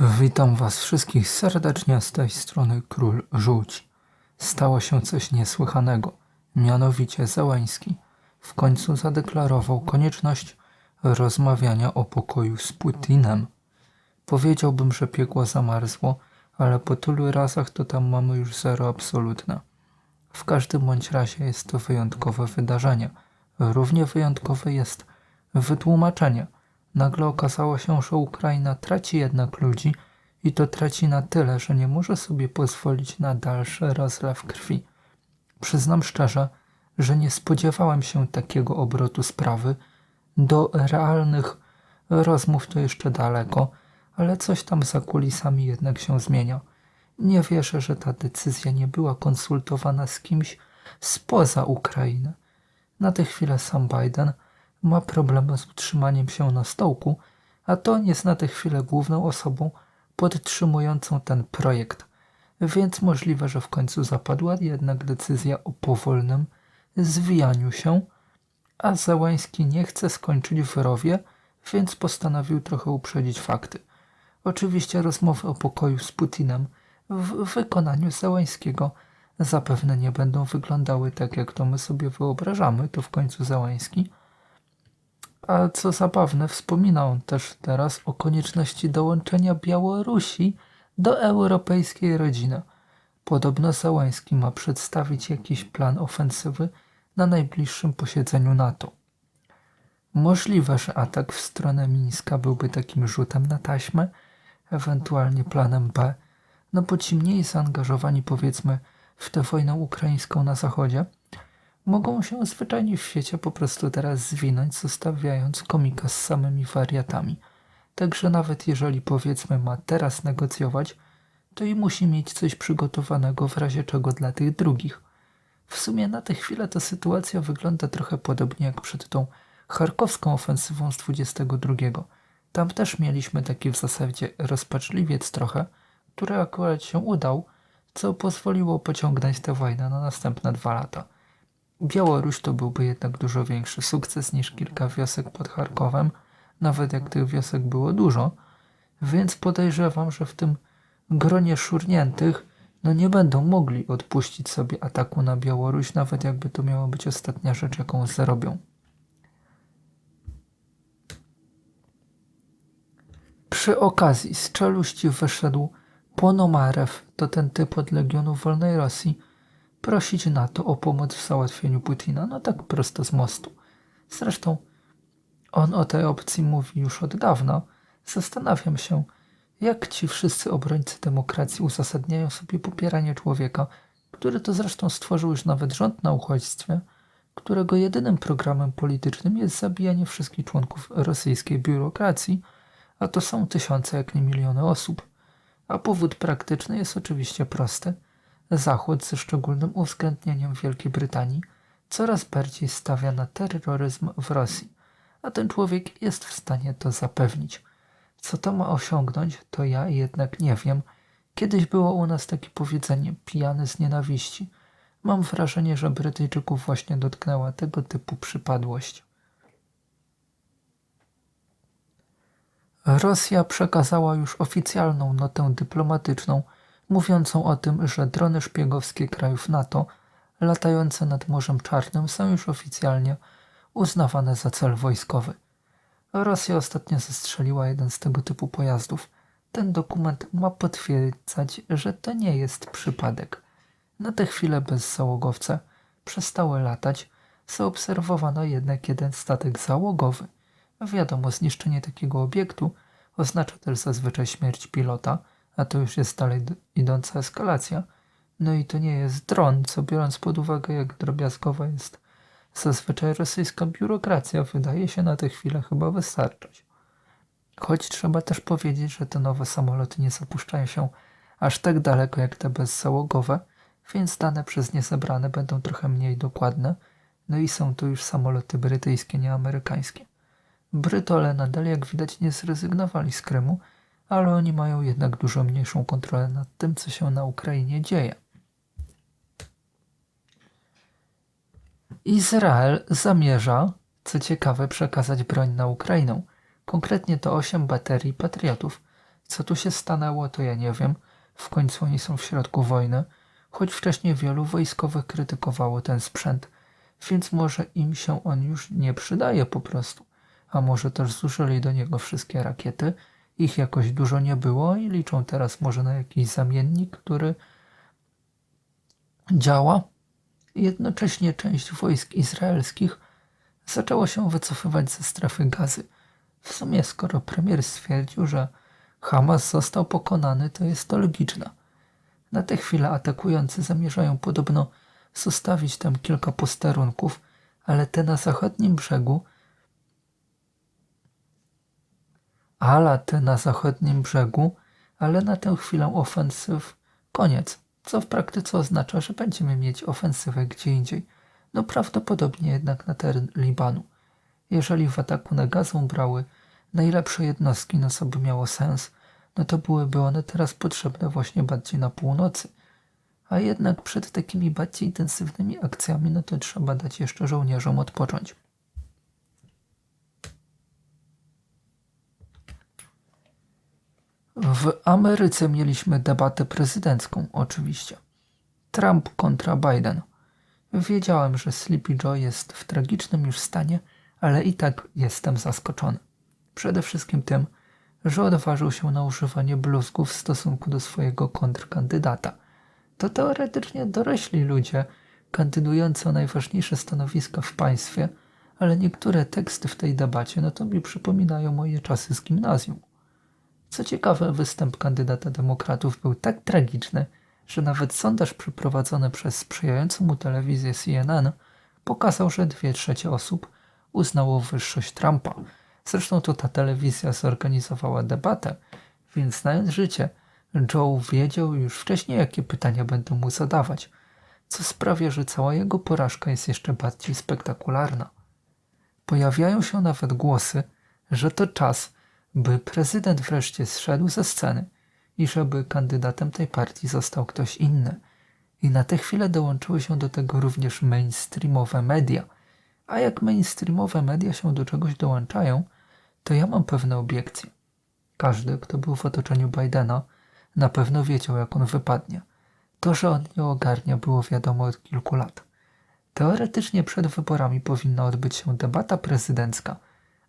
Witam Was wszystkich serdecznie z tej strony Król Żółci. Stało się coś niesłychanego. Mianowicie Załęski w końcu zadeklarował konieczność rozmawiania o pokoju z Putinem. Powiedziałbym, że piekło zamarzło, ale po tylu razach to tam mamy już zero absolutne. W każdym bądź razie jest to wyjątkowe wydarzenie. Równie wyjątkowe jest wytłumaczenie. Nagle okazało się, że Ukraina traci jednak ludzi i to traci na tyle, że nie może sobie pozwolić na dalszy rozlew krwi. Przyznam szczerze, że nie spodziewałem się takiego obrotu sprawy. Do realnych rozmów to jeszcze daleko, ale coś tam za kulisami jednak się zmienia. Nie wierzę, że ta decyzja nie była konsultowana z kimś spoza Ukrainy. Na tę chwilę sam Biden ma problemy z utrzymaniem się na stołku, a to jest na tę chwilę główną osobą podtrzymującą ten projekt, więc możliwe, że w końcu zapadła jednak decyzja o powolnym zwijaniu się, a Załański nie chce skończyć w rowie, więc postanowił trochę uprzedzić fakty. Oczywiście rozmowy o pokoju z Putinem w wykonaniu Załańskiego zapewne nie będą wyglądały tak, jak to my sobie wyobrażamy, to w końcu Załański. A co zabawne, wspomina on też teraz o konieczności dołączenia Białorusi do europejskiej rodziny. Podobno Załański ma przedstawić jakiś plan ofensywy na najbliższym posiedzeniu NATO. Możliwe, że atak w stronę Mińska byłby takim rzutem na taśmę, ewentualnie planem B, no bo ci mniej zaangażowani powiedzmy w tę wojnę ukraińską na zachodzie, mogą się zwyczajnie w świecie po prostu teraz zwinąć, zostawiając komika z samymi wariatami. Także nawet jeżeli powiedzmy ma teraz negocjować, to i musi mieć coś przygotowanego w razie czego dla tych drugich. W sumie na tę chwilę ta sytuacja wygląda trochę podobnie jak przed tą charkowską ofensywą z 22. Tam też mieliśmy taki w zasadzie rozpaczliwiec trochę, który akurat się udał, co pozwoliło pociągnąć tę wojnę na następne dwa lata. Białoruś to byłby jednak dużo większy sukces niż kilka wiosek pod Charkowem, nawet jak tych wiosek było dużo, więc podejrzewam, że w tym gronie szurniętych no nie będą mogli odpuścić sobie ataku na Białoruś, nawet jakby to miała być ostatnia rzecz, jaką zarobią. Przy okazji z czeluści wyszedł Ponomarew, to ten typ od Legionu Wolnej Rosji, prosić NATO o pomoc w załatwieniu Putina, no tak prosto z mostu. Zresztą on o tej opcji mówi już od dawna. Zastanawiam się, jak ci wszyscy obrońcy demokracji uzasadniają sobie popieranie człowieka, który to zresztą stworzył już nawet rząd na uchodźstwie, którego jedynym programem politycznym jest zabijanie wszystkich członków rosyjskiej biurokracji, a to są tysiące, jak nie miliony osób. A powód praktyczny jest oczywiście prosty – Zachód ze szczególnym uwzględnieniem Wielkiej Brytanii coraz bardziej stawia na terroryzm w Rosji, a ten człowiek jest w stanie to zapewnić. Co to ma osiągnąć, to ja jednak nie wiem. Kiedyś było u nas takie powiedzenie pijany z nienawiści. Mam wrażenie, że Brytyjczyków właśnie dotknęła tego typu przypadłość. Rosja przekazała już oficjalną notę dyplomatyczną mówiącą o tym, że drony szpiegowskie krajów NATO latające nad Morzem Czarnym są już oficjalnie uznawane za cel wojskowy. Rosja ostatnio zestrzeliła jeden z tego typu pojazdów. Ten dokument ma potwierdzać, że to nie jest przypadek. Na tę chwilę bezzałogowce przestały latać, zaobserwowano jednak jeden statek załogowy. Wiadomo, zniszczenie takiego obiektu oznacza też zazwyczaj śmierć pilota – a to już jest dalej idąca eskalacja. No i to nie jest dron, co biorąc pod uwagę, jak drobiazgowa jest zazwyczaj rosyjska biurokracja, wydaje się na tę chwilę chyba wystarczać. Choć trzeba też powiedzieć, że te nowe samoloty nie zapuszczają się aż tak daleko jak te bezzałogowe, więc dane przez nie zebrane będą trochę mniej dokładne, no i są to już samoloty brytyjskie, nie amerykańskie. Brytole nadal, jak widać, nie zrezygnowali z Krymu, ale oni mają jednak dużo mniejszą kontrolę nad tym, co się na Ukrainie dzieje. Izrael zamierza, co ciekawe, przekazać broń na Ukrainę. Konkretnie to 8 baterii patriotów, Co tu się stanęło, to ja nie wiem. W końcu oni są w środku wojny, choć wcześniej wielu wojskowych krytykowało ten sprzęt, więc może im się on już nie przydaje po prostu. A może też zużyli do niego wszystkie rakiety, ich jakoś dużo nie było i liczą teraz może na jakiś zamiennik, który działa. Jednocześnie część wojsk izraelskich zaczęło się wycofywać ze strefy gazy. W sumie, skoro premier stwierdził, że Hamas został pokonany, to jest to logiczne. Na tę chwilę atakujący zamierzają podobno zostawić tam kilka posterunków, ale te na zachodnim brzegu, ale te na zachodnim brzegu, ale na tę chwilę ofensyw koniec, co w praktyce oznacza, że będziemy mieć ofensywę gdzie indziej. No prawdopodobnie jednak na teren Libanu. Jeżeli w ataku na gazę brały najlepsze jednostki, no co by miało sens, no to byłyby one teraz potrzebne właśnie bardziej na północy. A jednak przed takimi bardziej intensywnymi akcjami, no to trzeba dać jeszcze żołnierzom odpocząć. W Ameryce mieliśmy debatę prezydencką, oczywiście. Trump kontra Biden. Wiedziałem, że Sleepy Joe jest w tragicznym już stanie, ale i tak jestem zaskoczony. Przede wszystkim tym, że odważył się na używanie bluzgów w stosunku do swojego kontrkandydata. To teoretycznie dorośli ludzie, kandydujący o najważniejsze stanowiska w państwie, ale niektóre teksty w tej debacie no to mi przypominają moje czasy z gimnazjum. Co ciekawe, występ kandydata demokratów był tak tragiczny, że nawet sondaż przeprowadzony przez sprzyjającą mu telewizję CNN pokazał, że dwie trzecie osób uznało wyższość Trumpa. Zresztą to ta telewizja zorganizowała debatę, więc znając życie, Joe wiedział już wcześniej, jakie pytania będą mu zadawać, co sprawia, że cała jego porażka jest jeszcze bardziej spektakularna. Pojawiają się nawet głosy, że to czas, by prezydent wreszcie zszedł ze sceny i żeby kandydatem tej partii został ktoś inny. I na tę chwilę dołączyły się do tego również mainstreamowe media. A jak mainstreamowe media się do czegoś dołączają, to ja mam pewne obiekcje. Każdy, kto był w otoczeniu Bidena, na pewno wiedział, jak on wypadnie. To, że on nie ogarnia, było wiadomo od kilku lat. Teoretycznie przed wyborami powinna odbyć się debata prezydencka,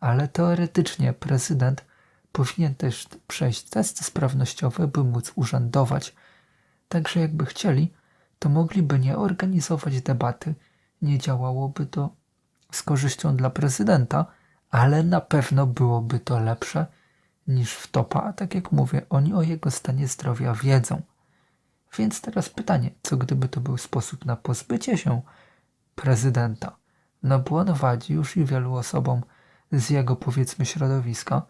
ale teoretycznie prezydent powinien też przejść testy sprawnościowe, by móc urzędować. Także jakby chcieli, to mogliby nie organizować debaty, nie działałoby to z korzyścią dla prezydenta, ale na pewno byłoby to lepsze niż w topa, a tak jak mówię, oni o jego stanie zdrowia wiedzą. Więc teraz pytanie, co gdyby to był sposób na pozbycie się prezydenta? No bo on wadzi już i wielu osobom z jego powiedzmy środowiska,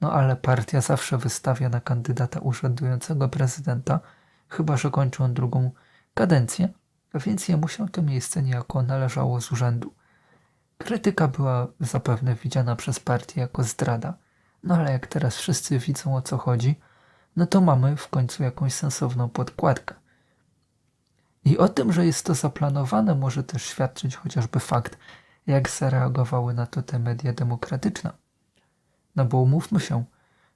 no ale partia zawsze wystawia na kandydata urzędującego prezydenta, chyba że kończy on drugą kadencję, więc jemu się to miejsce niejako należało z urzędu. Krytyka była zapewne widziana przez partię jako zdrada, no ale jak teraz wszyscy widzą o co chodzi, no to mamy w końcu jakąś sensowną podkładkę. I o tym, że jest to zaplanowane, może też świadczyć chociażby fakt, jak zareagowały na to te media demokratyczne. No bo umówmy się,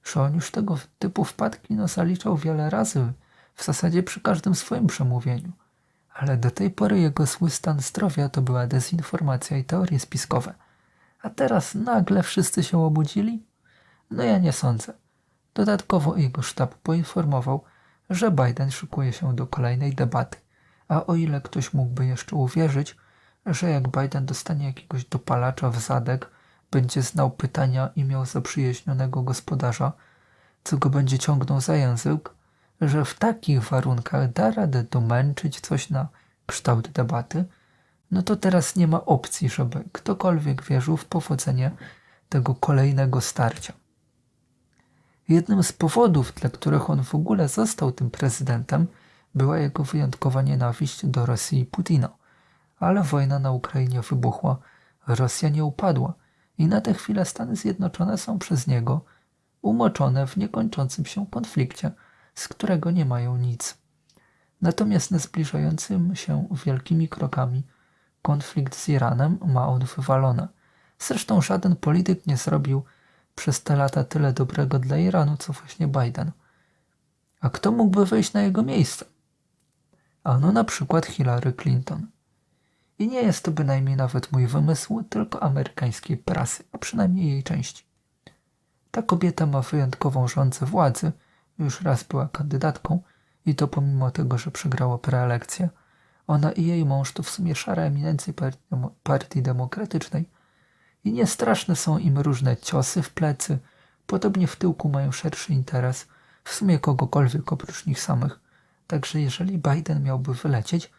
że on już tego typu wpadki no, zaliczał wiele razy, w zasadzie przy każdym swoim przemówieniu. Ale do tej pory jego zły stan zdrowia to była dezinformacja i teorie spiskowe. A teraz nagle wszyscy się obudzili? No ja nie sądzę. Dodatkowo jego sztab poinformował, że Biden szykuje się do kolejnej debaty. A o ile ktoś mógłby jeszcze uwierzyć, że jak Biden dostanie jakiegoś dopalacza w zadek, będzie znał pytania i miał zaprzyjaźnionego gospodarza, co go będzie ciągnął za język, że w takich warunkach da radę domęczyć coś na kształt debaty, no to teraz nie ma opcji, żeby ktokolwiek wierzył w powodzenie tego kolejnego starcia. Jednym z powodów, dla których on w ogóle został tym prezydentem, była jego wyjątkowa nienawiść do Rosji i Putina. Ale wojna na Ukrainie wybuchła, Rosja nie upadła i na tę chwilę Stany Zjednoczone są przez niego umoczone w niekończącym się konflikcie, z którego nie mają nic. Natomiast na zbliżającym się wielkimi krokami konflikt z Iranem ma on wywalone. Zresztą żaden polityk nie zrobił przez te lata tyle dobrego dla Iranu, co właśnie Biden – A kto mógłby wejść na jego miejsce? Ano na przykład Hillary Clinton. I nie jest to bynajmniej nawet mój wymysł, tylko amerykańskiej prasy, a przynajmniej jej części. Ta kobieta ma wyjątkową rządzę władzy, już raz była kandydatką i to pomimo tego, że przegrała preelekcję. Ona i jej mąż to w sumie szara eminencja partii, partii demokratycznej i niestraszne są im różne ciosy w plecy, podobnie w tyłku mają szerszy interes, w sumie kogokolwiek oprócz nich samych. Także jeżeli Biden miałby wylecieć,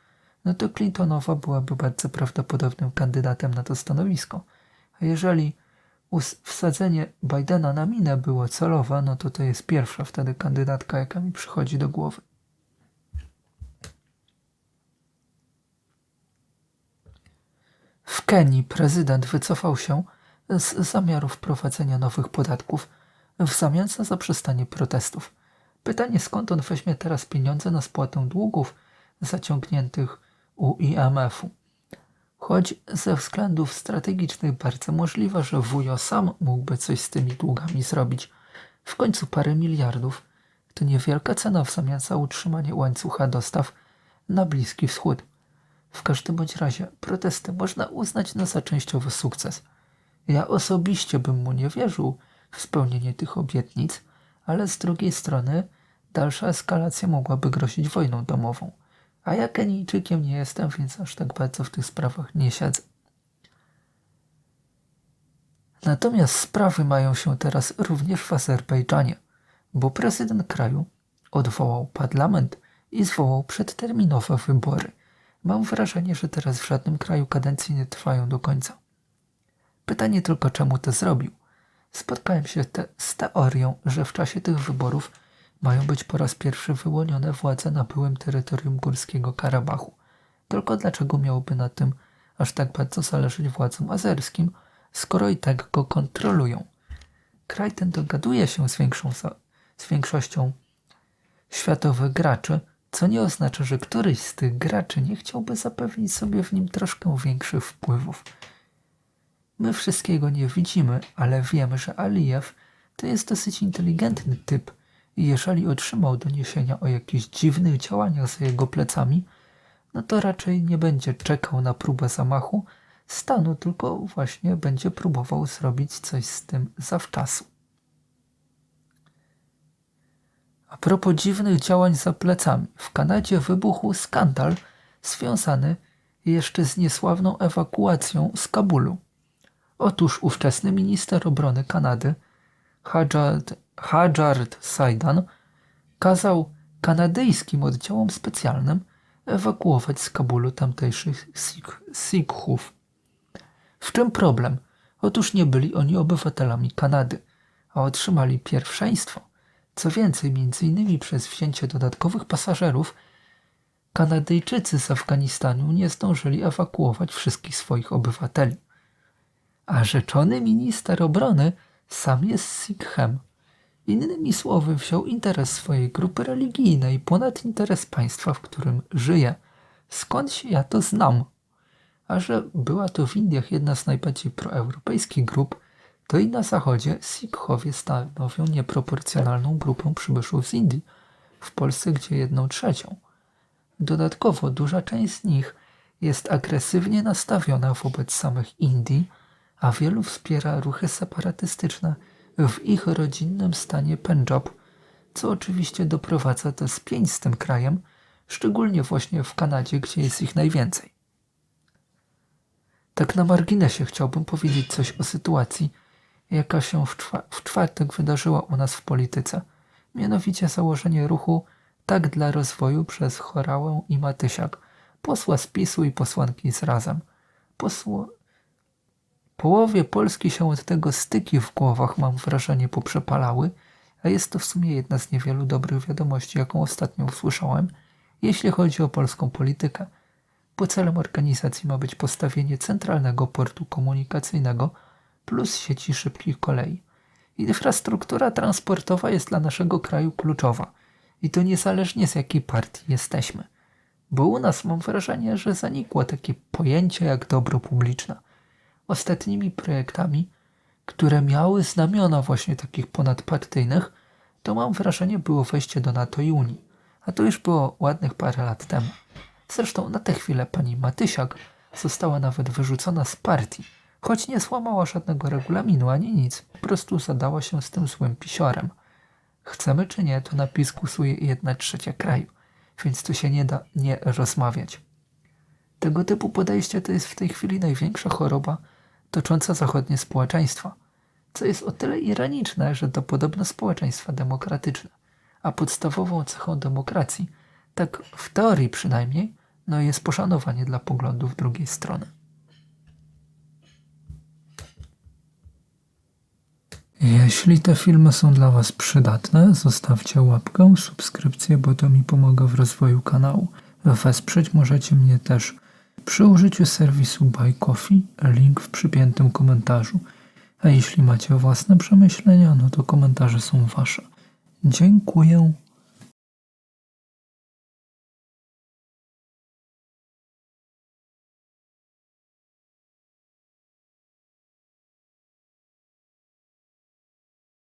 no to Clintonowa byłaby bardzo prawdopodobnym kandydatem na to stanowisko. A jeżeli wsadzenie Bidena na minę było celowe, no to to jest pierwsza wtedy kandydatka, jaka mi przychodzi do głowy. W Kenii prezydent wycofał się z zamiaru wprowadzenia nowych podatków w zamian za zaprzestanie protestów. Pytanie, skąd on weźmie teraz pieniądze na spłatę długów zaciągniętych u IMF-u. Choć ze względów strategicznych bardzo możliwe, że wujo sam mógłby coś z tymi długami zrobić. W końcu parę miliardów to niewielka cena w zamian za utrzymanie łańcucha dostaw na Bliski Wschód. W każdym bądź razie protesty można uznać na za częściowy sukces. Ja osobiście bym mu nie wierzył w spełnienie tych obietnic, ale z drugiej strony dalsza eskalacja mogłaby grozić wojną domową. A ja Kenijczykiem nie jestem, więc aż tak bardzo w tych sprawach nie siedzę. Natomiast sprawy mają się teraz również w Azerbejdżanie, bo prezydent kraju odwołał parlament i zwołał przedterminowe wybory. Mam wrażenie, że teraz w żadnym kraju kadencji nie trwają do końca. Pytanie tylko, czemu to zrobił. Spotkałem się te, z teorią, że w czasie tych wyborów mają być po raz pierwszy wyłonione władze na byłym terytorium Górskiego Karabachu. Tylko dlaczego miałoby na tym aż tak bardzo zależeć władzom azerskim, skoro i tak go kontrolują? Kraj ten dogaduje się z, większą, z większością światowych graczy, co nie oznacza, że któryś z tych graczy nie chciałby zapewnić sobie w nim troszkę większych wpływów. My wszystkiego nie widzimy, ale wiemy, że Alijew to jest dosyć inteligentny typ i jeżeli otrzymał doniesienia o jakichś dziwnych działaniach za jego plecami, no to raczej nie będzie czekał na próbę zamachu stanu, tylko właśnie będzie próbował zrobić coś z tym zawczasu. A propos dziwnych działań za plecami, w Kanadzie wybuchł skandal związany jeszcze z niesławną ewakuacją z Kabulu. Otóż ówczesny minister obrony Kanady, Hajad Hajard Saidan kazał kanadyjskim oddziałom specjalnym ewakuować z Kabulu tamtejszych Sikhów. W czym problem? Otóż nie byli oni obywatelami Kanady, a otrzymali pierwszeństwo. Co więcej, innymi przez wzięcie dodatkowych pasażerów, Kanadyjczycy z Afganistanu nie zdążyli ewakuować wszystkich swoich obywateli. A rzeczony minister obrony sam jest Sikhem. Innymi słowy, wziął interes swojej grupy religijnej ponad interes państwa, w którym żyje. Skąd się ja to znam? A że była to w Indiach jedna z najbardziej proeuropejskich grup, to i na zachodzie Sikhowie stanowią nieproporcjonalną grupę przybyszów z Indii, w Polsce gdzie jedną trzecią. Dodatkowo duża część z nich jest agresywnie nastawiona wobec samych Indii, a wielu wspiera ruchy separatystyczne – w ich rodzinnym stanie Pendżab, co oczywiście doprowadza do spięć z tym krajem, szczególnie właśnie w Kanadzie, gdzie jest ich najwięcej. Tak na marginesie chciałbym powiedzieć coś o sytuacji, jaka się w, czwa w czwartek wydarzyła u nas w polityce, mianowicie założenie ruchu Tak dla rozwoju przez Chorałę i Matysiak, posła z PiSu i posłanki z Razem. Posło, Połowie Polski się od tego styki w głowach, mam wrażenie, poprzepalały, a jest to w sumie jedna z niewielu dobrych wiadomości, jaką ostatnio usłyszałem, jeśli chodzi o polską politykę. Bo celem organizacji ma być postawienie centralnego portu komunikacyjnego plus sieci szybkich kolei. Infrastruktura transportowa jest dla naszego kraju kluczowa i to niezależnie z jakiej partii jesteśmy. Bo u nas mam wrażenie, że zanikło takie pojęcie jak dobro publiczne – ostatnimi projektami, które miały znamiona właśnie takich ponadpartyjnych, to mam wrażenie było wejście do NATO i Unii, a to już było ładnych parę lat temu. Zresztą na tę chwilę pani Matysiak została nawet wyrzucona z partii, choć nie złamała żadnego regulaminu ani nic, po prostu zadała się z tym złym pisiorem. Chcemy czy nie, to na PiS głosuje jedna trzecia kraju, więc tu się nie da nie rozmawiać. Tego typu podejście to jest w tej chwili największa choroba tocząca zachodnie społeczeństwa, co jest o tyle ironiczne, że to podobno społeczeństwa demokratyczne, a podstawową cechą demokracji, tak w teorii przynajmniej, no jest poszanowanie dla poglądów drugiej strony. Jeśli te filmy są dla Was przydatne, zostawcie łapkę, subskrypcję, bo to mi pomaga w rozwoju kanału. Wesprzeć możecie mnie też przy użyciu serwisu Buy Coffee, link w przypiętym komentarzu. A jeśli macie własne przemyślenia, no to komentarze są Wasze. Dziękuję.